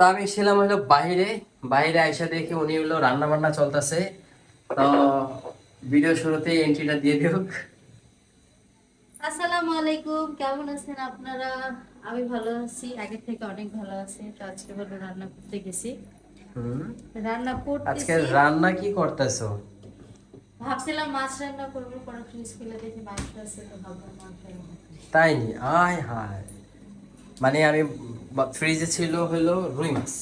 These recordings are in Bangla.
তো আমি ছিলাম হলো বাইরে বাইরে আইসা দেখি উনি হলো রান্না বান্না চলতেছে। তো ভিডিও শুরুতেই এন্ট্রিটা দিয়ে দিওক আসসালামু আলাইকুম কেমন আছেন আপনারা? আমি ভালো আছি আগের থেকে অনেক ভালো আছি। তো আজকে হলো রান্না করতে গেছি। হুম? রান্না আজকে রান্না কি করতেছো? ভাবছিলাম মাছ রান্না করব পরে ফ্রিজ খুলে দেখি মাছ আছে তো ভাবলাম মাছ তাই নি? আয় হায়। মানে আমি ফ্রিজে ছিল হলো রুই মাছ।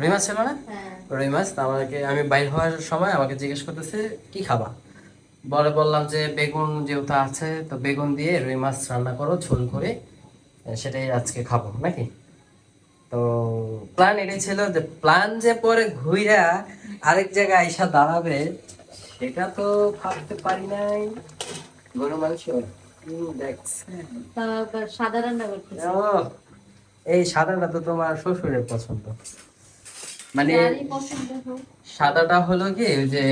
রুই মাছ ছিল না? হ্যাঁ। রুই মাছ আমাকে আমি বাইর হওয়ার সময় আমাকে জিজ্ঞেস করতেছে কি খাবা? বলে বললাম যে বেগুন যেহেতু আছে তো বেগুন দিয়ে রুই মাছ রান্না করো ঝোল করে সেটাই আজকে খাব নাকি? তো প্ল্যান এটাই ছিল যে প্ল্যান যে পরে ঘুইরা আরেক জায়গায় আইসা দাঁড়াবে সেটা তো ভাবতে পারি নাই। গরু মাংস? সাদা রান্না করতেছি। এই সাদাটা তো তোমার শ্বশুরের পছন্দ। মানে সাদাটা হলো কি ওই যে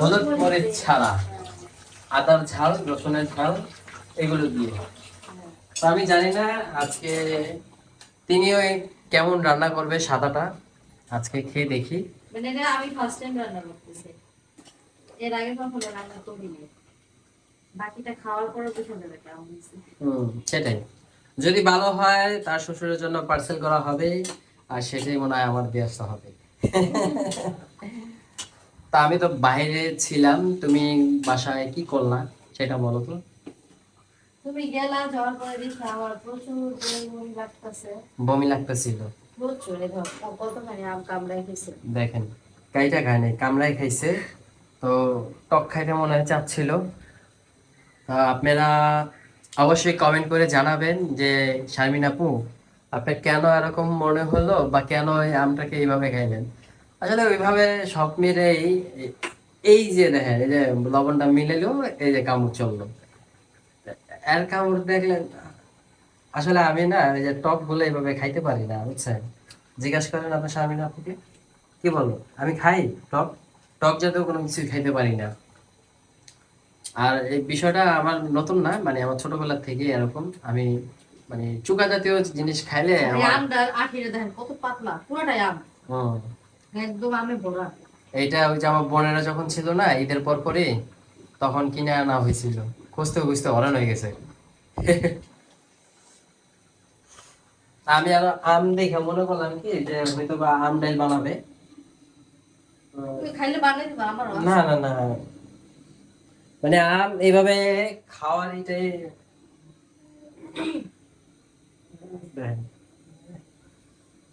হলুদ মরিচ ছাড়া আদার ঝাল রসুনের ঝাল এগুলো দিয়ে। তো আমি জানি না আজকে তিনিও এই কেমন রান্না করবে সাদাটা আজকে খেয়ে দেখি। মানে এটা আমি ফার্স্ট টাইম রান্না করতেছি। এর আগে কখনো রান্না করিনি। বাকিটা খাওয়ার পরে বুঝে নেবে কেমন হয়েছে। হুম সেটাই। যদি ভালো হয় তার শ্বশুরের জন্য পার্সেল করা হবে আর সেটাই মনে হয় আমার দিয়ে আসতে হবে। তা আমি তো বাইরে ছিলাম তুমি বাসায় কি করলা সেটা বলো তো। তুমি গেলা যাওয়ার পরে দেখি আমার প্রচুর পরিমাণ লাগতেছে। বমি লাগতেছিল। প্রচুর কতখানি আম কামড়াই গেছে দেখেন কাইটা খায় নাই কামড়াই খাইছে। তো টক খাইতে মনে হয় চাচ্ছিল। তা আপনারা অবশ্যই কমেন্ট করে জানাবেন যে, শারমিন আপু, আপনার কেন এরকম মনে হলো বা কেন আমটাকে এইভাবে খাইলেন? আসলে ওইভাবে সব মিলেই এই যে দেখেন, এই যে লবণটা মিলেলেও এই যে কামড় চলল। এর কামড় দেখলেন আসলে আমি না, এই যে টকগুলো এইভাবে খাইতে পারি না, বুঝছেন? জিজ্ঞাসা করেন আপনার শারমিন আপুকে, কি বলো? আমি খাই টক? টক জাতীয় কোনো কিছু খাইতে পারি না। আর এই বিষয়টা আমার নতুন না মানে আমার ছোটবেলা থেকে এরকম। আমি মানে চুকা জাতীয় জিনিস খাইলে আমটা আঠিরে দেখেন কত পাতলা পুরোটাই আম। একদম আমে ভরা। এইটা ওই যে আমার বোনেরা যখন ছিল না ঈদের পর পরে তখন কিনে আনা হয়েছিল। খুঁজতে খুঁজতে হরান হয়ে গেছে। আমি আর আম দেখে মনে করলাম কি যে হয়তো বা আম ডাইল বানাবে। খাইলে বানাই দিবা আমার না না না। মানে আম এইভাবে খাওয়ার এটাই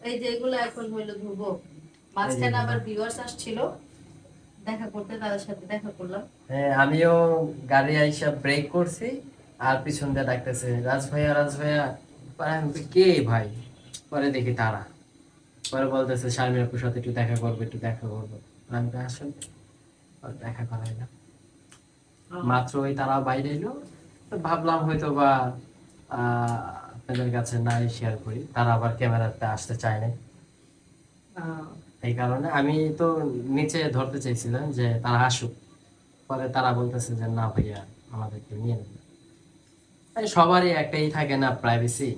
এই যে এগুলো এখন হইল ধুবো। মাঝখানে আবার ভিউয়ার্স আসছিল। দেখা করতে তাদের সাথে দেখা করলাম। হ্যাঁ আমিও গাড়ি আইসা ব্রেক করছি আর পিছন দিয়ে ডাকতেছে রাজ ভাইয়া রাজ ভাইয়া। কে ভাই? পরে দেখি তারা। পরে বলতেছে শারমিন আপুর সাথে একটু দেখা করবে একটু দেখা করব। আমি তো আসলে? দেখা করাই না মাত্র ওই তারা বাইরে এলো। ভাবলাম হয়তো বা আপনাদের কাছে নাই শেয়ার করি। তারা আবার ক্যামেরাতে আসতে চায় না এই কারণে আমি তো নিচে ধরতে চাইছিলাম যে তারা আসুক। পরে তারা বলতেছে যে না ভাইয়া আমাদেরকে নিয়ে নেবে সবারই একটাই থাকে না প্রাইভেসি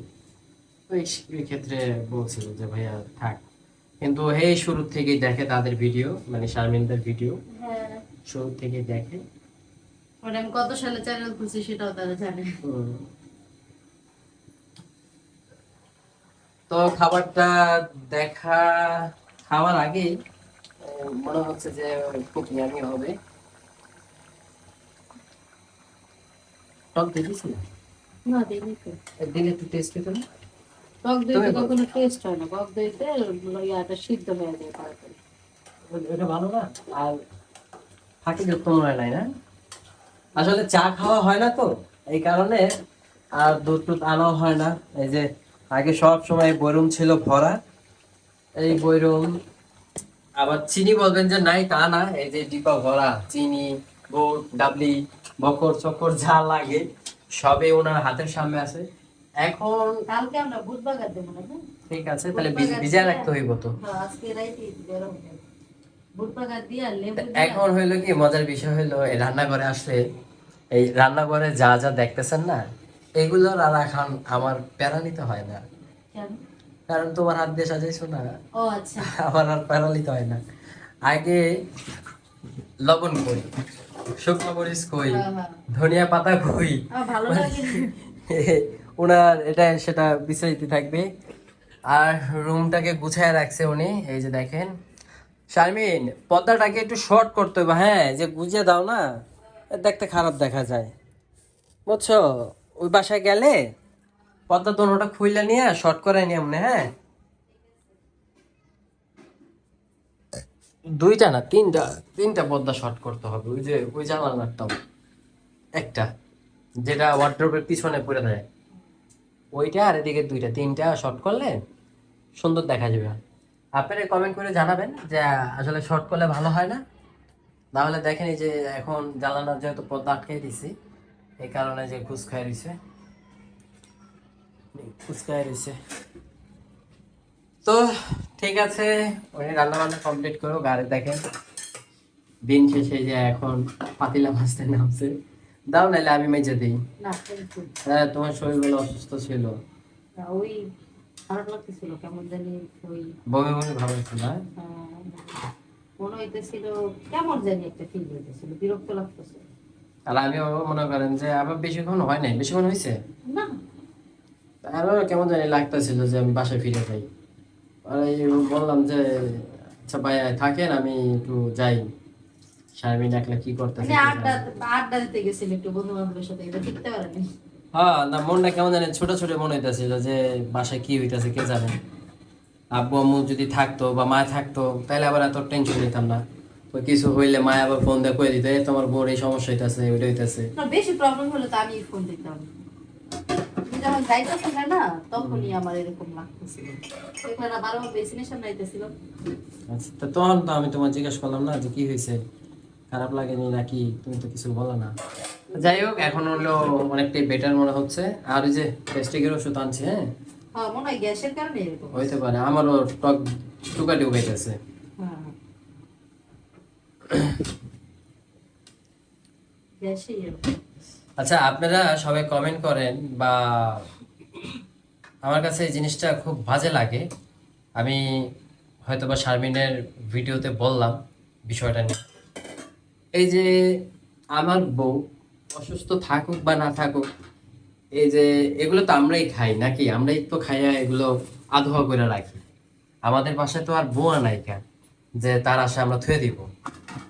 ওই ওই ক্ষেত্রে বলছিল যে ভাইয়া থাক। কিন্তু এই শুরু থেকেই দেখে তাদের ভিডিও মানে শারমিনদের ভিডিও হ্যাঁ। শুরু থেকেই দেখে। মানে আমি কত সালে চ্যানেল খুলছি সেটাও তারা জানে। তো খাবারটা দেখা খাওয়ার আগে মনে হচ্ছে যে খুব ইয়ামি হবে। টক দেখেছি না দেখি তো। একদিন একটু টেস্ট পেতে না টক দইতে কখনো টেস্ট হয় না। টক দইতে ইয়াটা সিদ্ধ হয়ে যায় তাড়াতাড়ি। ওটা ভালো না? আর ফাঁকি যত্ন মনে নাই না? আসলে চা খাওয়া হয় না তো এই কারণে আর দুধ টুধ আনাও হয় না। এই যে আগে সব সময় বৈরুম ছিল ভরা এই বৈরুম আবার চিনি বলবেন যে নাই তা না এই যে ডিপা ভরা চিনি গুড় ডাবলি বকর চকর যা লাগে সবে ওনার হাতের সামনে আছে। এখন কালকে আমরা বুধ বাগার দেবো না? ঠিক আছে তাহলে ভিজ- ভিজায় রাখতে হইব তো। হ্যাঁ, আজকে রাইতে এখন হইল কি মজার বিষয় হইল এই রান্নাঘরে আসলে এই রান্নাঘরে যা যা দেখতেছেন না এগুলো আর এখন আমার প্যারা নিতে হয় না। কারণ তোমার হাত দিয়ে সাজাইছো না। আচ্ছা। আমার আর প্যারালিত হয় না। আগে লবণ কই শুকনো মরিচ কই হ্যাঁ, হ্যাঁ। ধনিয়া পাতা কই। ওনার এটা সেটা বিস্তারিত থাকবে। আর রুমটাকে গুছায় রাখছে উনি এই যে দেখেন। শারমিন, পর্দাটাকে একটু শর্ট করতে হবে হ্যাঁ যে গুছিয়ে দাও না। দেখতে খারাপ দেখা যায়। বুঝছ? ওই বাসায় গেলে পর্দা দোনোটা খুইলে নিয়ে শর্ট করে নিয়ে এমনি হ্যাঁ দুইটা না, তিনটা তিনটা পর্দা শর্ট করতে হবে, ওই যে, ওই জানালাটাও একটা, যেটা ওয়ার্ড্রোবের পিছনে পড়ে দেয় ওইটা আর এদিকে দুইটা, তিনটা শর্ট করলে সুন্দর দেখা যাবে। আপনারা কমেন্ট করে জানাবেন যে আসলে শর্ট করলে ভালো হয় না। তাহলে দেখেন এই যে এখন জ্বালানোর যেহেতু পর্দা আটকে দিছি এই কারণে যে খাই রয়েছে। খাই রয়েছে। তো ঠিক আছে উনি রান্না বান্না কমপ্লিট করো গাড়ি দেখেন দিন শেষে যে এখন পাতিলা ভাজতে নামছে। দাও নাহলে আমি মেজে দিই। হ্যাঁ তোমার শরীরগুলো অসুস্থ ছিল। ওই খারাপ লাগতেছিল কেমন জানি ওই বমি বমি ভাব ছিল হ্যাঁ? মনে হইতেছিল কেমন জানি একটা ফিল হইতেছিল বিরক্ত লাগতেছিল মনে করেন যে আবার বেশিক্ষণ হয় নাই বেশিক্ষণ হয়েছে না। আরও কেমন জানি লাগতেছিল যে আমি বাসায় ফিরে যাই। আর বললাম যে আচ্ছা ভাই থাকেন আমি একটু যাই। শারমিন একলা কি করতেছে মানে আড্ডা আড্ডা দিতে গেছিল একটু বন্ধু বান্ধবের সাথে এটা টিকতে পারেনি। হ্যাঁ না মনটা কেমন জানি ছোট ছোট মনে হইতেছিল যে বাসায় কি হইতাছে কে জানে। আব্বু আম্মু যদি থাকতো বা মা থাকতো তাহলে আবার এত টেনশন নিতাম না। তো কিছু হইলে মা আবার ফোন দিয়ে কয়ে দিত "এই তোমার বোর এই সমস্যা হইতাছে ওইটা হইতাছে। না বেশি প্রবলেম হলে তো আমি ফোন দিতাম। যখন যাইতেছিল না তখনই আমার এরকম লাগতেছিল। এখানে বারো ডেস্টিনেশন নাইতেছিল আচ্ছা তো তখন তো আমি তোমার জিজ্ঞেস করলাম না যে কি হয়েছে খারাপ লাগেনি নাকি? তুমি তো কিছু বলো না। যাই হোক এখন হলো অনেকটাই বেটার মনে হচ্ছে। আর ওই যে গ্যাস্ট্রিকের ওষুধ আনছে হ্যাঁ? হ্যাঁ মনে হয় গ্যাসের কারণে এরকম হইতে পারে। আমারও টক টুকা গ্যাসই এরকম। আচ্ছা আপনারা সবাই কমেন্ট করেন বা আমার কাছে এই জিনিসটা খুব বাজে লাগে। আমি হয়তো বা শারমিনের ভিডিওতে বললাম বিষয়টা নিয়ে। এই যে আমার বউ অসুস্থ থাকুক বা না থাকুক, এই যে এগুলো তো আমরাই খাই নাকি? আমরাই তো খাইয়া এগুলো আধোয়া করে রাখি। আমাদের বাসায় তো আর বোয়া নাই কেন? যে তার আশা আমরা থুয়ে দিব।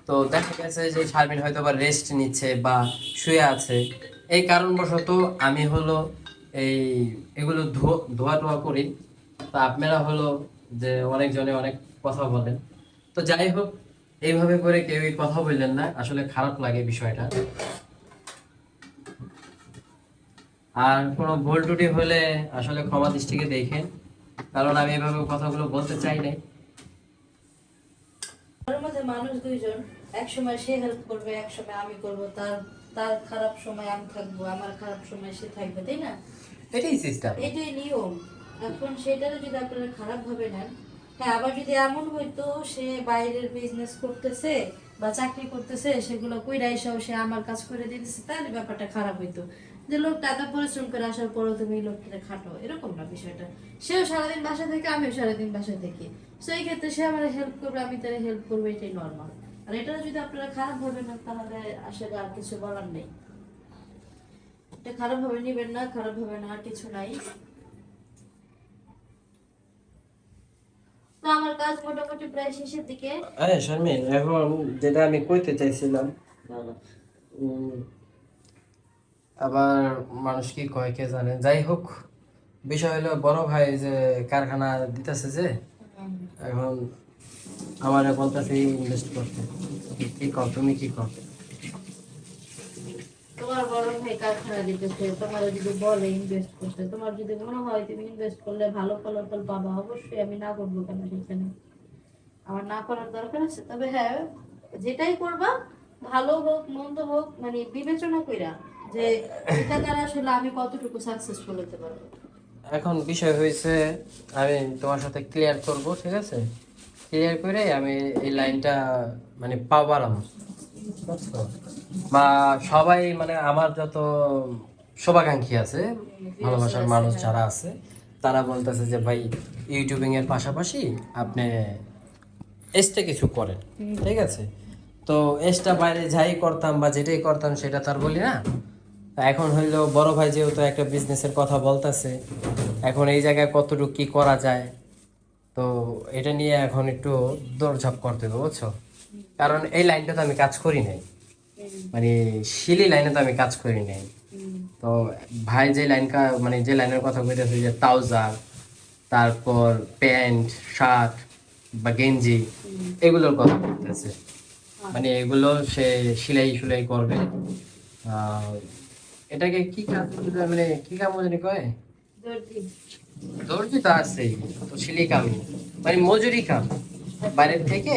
তো দেখা গেছে যে শারমিন হয়তো বা রেস্ট নিচ্ছে বা শুয়ে আছে। এই কারণবশত আমি হলো এই এগুলো ধোয়া টোয়া করি। তো আপনারা হলো যে অনেকজনে অনেক কথা বলেন। তো যাই হোক, এইভাবে করে কেউই কথা বললেন না। আসলে খারাপ লাগে বিষয়টা। আর কোনো ভুল টুটি হলে আসলে ক্ষমা দৃষ্টিকে দেখেন। কারণ আমি এভাবে কথাগুলো বলতে চাই নাই। মানুষ দুইজন এক সময় সে হেল্প করবে এক সময় আমি করব। তার তার খারাপ সময় আমি থাকব আমার খারাপ সময় সে থাকবে তাই না? এটাই সিস্টেম এটাই নিয়ম। এখন সেটারও যদি আপনারা খারাপ ভাবে নেন হ্যাঁ আবার যদি এমন হইতো সে বাইরের বিজনেস করতেছে বা চাকরি করতেছে সেগুলো কইরা এসেও সে আমার কাজ করে দিতেছে তাহলে ব্যাপারটা খারাপ হইতো। যে লোকটা এত পরিশ্রম করে আসার পরও তুমি লোকটাকে খাটো, এরকম না বিষয়টা। সেও সারাদিন বাসা থেকে, আমিও সারাদিন বাসা থেকে। তো এই ক্ষেত্রে সে আমার হেল্প করবে, আমি তার হেল্প করব, এটাই নর্মাল আর এটা যদি আপনারা খারাপ ভাবে না তাহলে আসলে আর কিছু বলার নেই। এটা খারাপ ভাবে নিবেন না, খারাপ ভাবে না কিছু নাই। আমার কাজ মোটামুটি প্রায় শেষের দিকে। আরে, শারমিন, এখন যেটা আমি কইতে চাইছিলাম আবার মানুষ কি কয় কে জানে? যাই হোক, বিষয় হলো বড় ভাই যে কারখানা দিতেছে যে, এখন আমার বলতেছে ইনভেস্ট করতে। কি কর তুমি কি কর তোমার যদি বলে ইনভেস্ট করতে, তোমার যদি মনে হয় তুমি ইনভেস্ট করলে ভালো পাবা, অবশ্যই আমি না করব কেন না করার দরকার আছে, তবে হ্যাঁ যেটাই করবা, ভালো হোক, মন্দ হোক মানে বিবেচনা কইরা যে এটা দ্বারা আসলে আমি কতটুকু সাকসেসফুল হতে পারব? এখন বিষয় হয়েছে আমি তোমার সাথে ক্লিয়ার করব ঠিক আছে? ক্লিয়ার করে আমি এই লাইনটা মানে পাওয়ালাম বা সবাই মানে আমার যত শুভাকাঙ্ক্ষী আছে ভালোবাসার মানুষ যারা আছে তারা বলতেছে যে ভাই ইউটিউবিং এর পাশাপাশি আপনি এসটা কিছু করেন। ঠিক আছে? তো এসটা বাইরে যাই করতাম বা যেটাই করতাম সেটা তার বলি না। এখন হইল বড় ভাই যেহেতু একটা বিজনেসের কথা বলতেছে, এখন এই জায়গায় কতটুকু কি করা যায়, তো এটা নিয়ে এখন একটু দৌড়ঝাপ করতে হবে, বুঝছ? কারণ এই লাইনটা তো আমি কাজ করি নাই। মানে শিলি লাইনে তো আমি কাজ করি নাই। তো ভাই যে লাইন কা- মানে যে লাইনের কথা বলতেছে যে ট্রাউজার, তারপর প্যান্ট, শার্ট বা গেঞ্জি, এগুলোর কথা বলতেছে। মানে এগুলো সে সেলাই সুলাই করবে এটাকে কি কাজ মানে কি কাম জানি কয়? দর্জি। তো আছেই তো সেলাই কামই মানে মজুরি কাম। বাইরের থেকে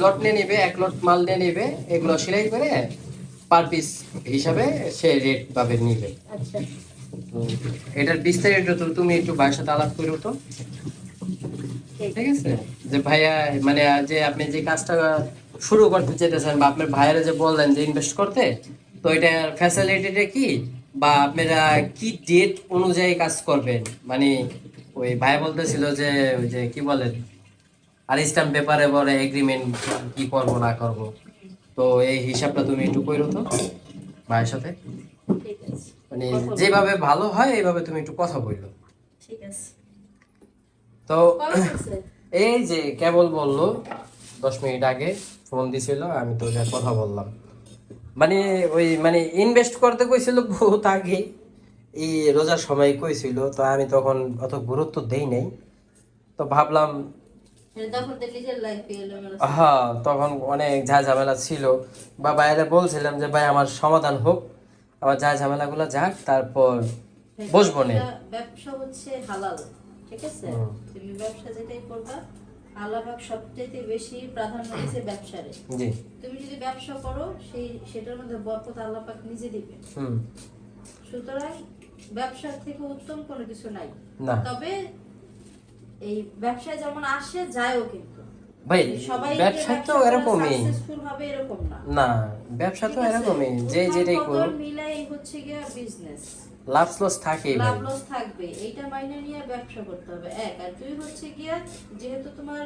লট নিয়ে নেবে এক লট মাল নিয়ে নেবে এগুলো সেলাই করে পার পিস হিসাবে সে রেট পাবে নিবে। আচ্ছা। এটার বিস্তারিত তো তুমি একটু ভাইয়ের সাথে আলাপ করো তো। ঠিক। আছে? যে ভাইয়া মানে যে আপনি যে কাজটা শুরু করতে চাইতেছেন বা আপনার ভাইয়েরা যে বললেন যে ইনভেস্ট করতে তো এটার ফ্যাসিলিটিটা কি? বা আপনারা কি ডেট অনুযায়ী কাজ করবেন? মানে ওই ভাই বলতেছিল যে ওই যে কি বলেন আর স্ট্যাম্প পেপারে বলে এগ্রিমেন্ট কি করব না করব। তো এই হিসাবটা তুমি একটু কইরো তো ভাইয়ের সাথে। মানে যেভাবে ভালো হয় এইভাবে তুমি একটু কথা বলল ঠিক আছে। তো এই যে কেবল বলল দশ মিনিট আগে ফোন দিছিল আমি তো কথা বললাম। মানে ওই মানে ইনভেস্ট করতে কইছিল বহুত আগে। এই রোজার সময় কইছিল তো আমি তখন অত গুরুত্ব দেই নাই। তো ভাবলাম এটা তখন হ্যাঁ তখন অনেক যা ঝামেলা ছিল। বা বাইরে বলছিলাম যে ভাই আমার সমাধান হোক আমার যা ঝামেলাগুলো যাক তারপর বসবো নে। ব্যবসা হচ্ছে হালাল ঠিক আছে? তুমি ব্যবসা যেটাই করবা সবচেয়ে বেশি প্রাধান্য দিয়েছে ব্যবসারে। তুমি যদি ব্যবসা করো সেই সেটার মধ্যে বরকত আল্লাহবাক নিজে দিবে সুতরাং ব্যবসার থেকে উত্তম কোনো কিছু নাই। তবে এই ব্যবসায় যেমন আসে যায়ও কিন্তু। ভাই সবাই ব্যবসা তো এরকমই। এরকম না। ব্যবসা তো এরকমই। যে যেটাই করুক। মিলাই হচ্ছে গিয়া বিজনেস লাভ লস ভাই। লাভ লস থাকবে এইটা মাইনে নিয়ে ব্যবসা করতে হবে। এক আর দুই হচ্ছে গিয়া যেহেতু তোমার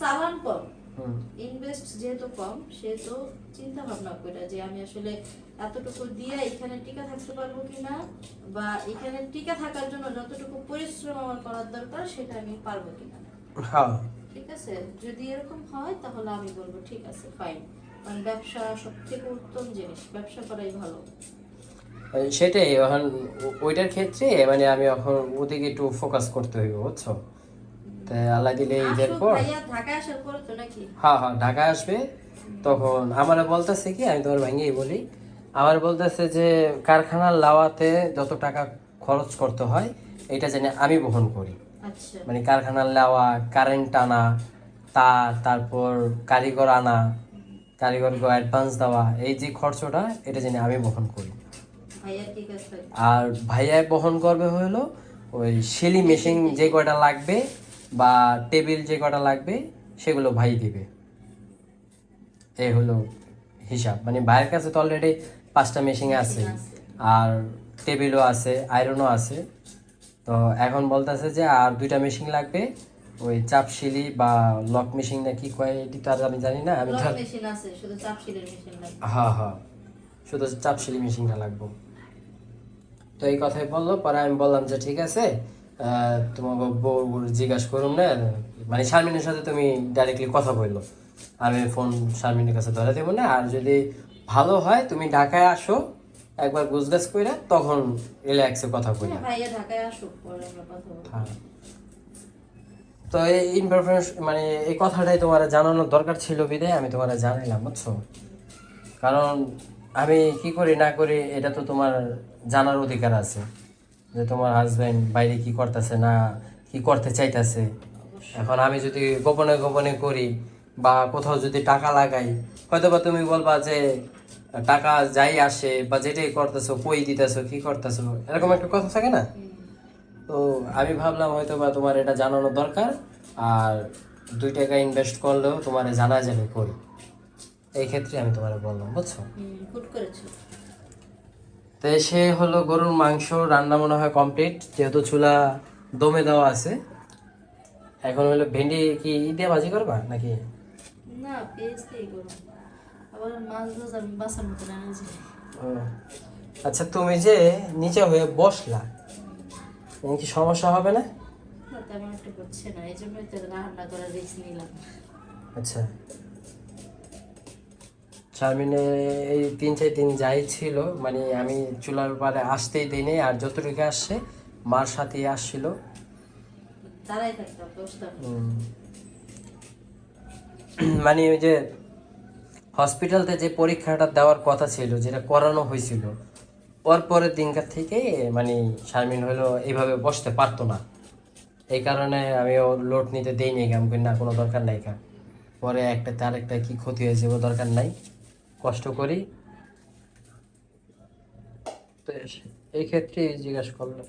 চালান কম ইনভেস্ট যেহেতু কম সেহেতু চিন্তা ভাবনা করে যে আমি আসলে এতটুকু দিয়ে এখানে টিকা থাকতে পারব কিনা বা এখানে টিকা থাকার জন্য যতটুকু পরিশ্রম আমার করার দরকার সেটা আমি পারব কিনা। হ্যাঁ। ঠিক আছে? যদি এরকম হয় তাহলে আমি বলব ঠিক আছে ফাইন কারণ ব্যবসা সব থেকে উত্তম জিনিস ব্যবসা করাই ভালো। সেটাই এখন ওইটার ক্ষেত্রে মানে আমি এখন ওদিকে একটু ফোকাস করতে হইব বুঝছ? তাই আল্লাহ দিলে ঈদের পর হ্যাঁ হ্যাঁ ঢাকা আসবে তখন আমার বলতেছে কি আমি তোমার ভাঙিয়ে বলি আমার বলতেছে যে কারখানার লাওয়াতে যত টাকা খরচ করতে হয় এটা জানি আমি বহন করি। আচ্ছা। মানে কারখানার লাওয়া কারেন্ট আনা তার তারপর কারিগর আনা কারিগরকে অ্যাডভান্স দেওয়া এই যে খরচটা এটা জানি আমি বহন করি ভাইয়ার কি কাজ থাকে আর ভাইয়া বহন করবে হলো ওই সেলি মেশিন যে কয়টা লাগবে বা টেবিল যে কয়টা লাগবে সেগুলো ভাই দিবে। এ হলো হিসাব। মানে ভাইয়ের কাছে তো অলরেডি পাঁচটা মেশিন আছে। আর টেবিলও আছে আয়রনও আছে। তো এখন বলতেছে যে আর দুইটা মেশিন লাগবে ওই চাপ সিলি বা লক মেশিন না কি কয় এটি তো আর আমি জানি না আমি হ্যাঁ হ্যাঁ। শুধু চাপ সিলি মেশিনটা লাগবে। তো এই কথাই বলল পরে আমি বললাম যে ঠিক আছে তোমাকে বউ জিজ্ঞাসা করুন না মানে শারমিনের সাথে তুমি ডাইরেক্টলি কথা বলল। আমি ফোন শারমিনের কাছে ধরে দেবো না আর যদি ভালো হয় তুমি ঢাকায় আসো একবার গুজগাছ করে তখন রিল্যাক্সে কথা বলি হ্যাঁ, বলব। হ্যাঁ। তো এই ইনফরমেশন মানে এই কথাটাই তোমার জানানোর দরকার ছিল বিদায় আমি তোমার জানাইলাম বুঝছ? কারণ আমি কি করি না করি এটা তো তোমার জানার অধিকার আছে যে তোমার হাজবেন্ড বাইরে কি করতেছে না, কি করতে চাইতেছে। এখন আমি যদি গোপনে গোপনে করি বা কোথাও যদি টাকা লাগাই হয়তো বা তুমি বলবা যে, টাকা যাই আসে বা যেটাই করতেছো, কই দিতেছো, কি করতেছো, এরকম একটা কথা থাকে না? তো আমি ভাবলাম হয়তো বা তোমার এটা জানানো দরকার, আর দুই টাকা ইনভেস্ট করলেও তোমার জানা যাবে করি এই ক্ষেত্রে আমি তোমার বললাম, বুঝছ? তো সে হলো গরুর মাংস রান্না মনে হয় কমপ্লিট যেহেতু চুলা দমে দেওয়া আছে। এখন হলো ভেন্ডি কি ই দিয়ে ভাজি করবা নাকি? না পেঁয়াজ দিয়ে করো আবার মাছ ভাজ আমি বাসার মতো রান্না ও, আচ্ছা তুমি যে নিচে হয়ে বসলা কি সমস্যা হবে না? না তেমন একটা করছে না এই জন্যই তো রান্না করার রিস্ক নিলাম। আচ্ছা। চারমিনে এই তিন চার দিন যাই ছিল মানে আমি চুলার পারে আসতেই দিনে আর যতটুকু আসছে মার সাথে আসছিল। মানে ওই যে হসপিটালতে যে পরীক্ষাটা দেওয়ার কথা ছিল যেটা করানো হয়েছিল ওর পরের দিনকার থেকে মানে শারমিন হলো এইভাবে বসতে পারতো না। এই কারণে আমি ও লোড নিতে দেইনি বলি, না কোনো দরকার নাই কা। পরে একটা তার একটা কি ক্ষতি হয়েছে ও দরকার নাই। কষ্ট করি। তো এই ক্ষেত্রে জিজ্ঞাসা করলাম।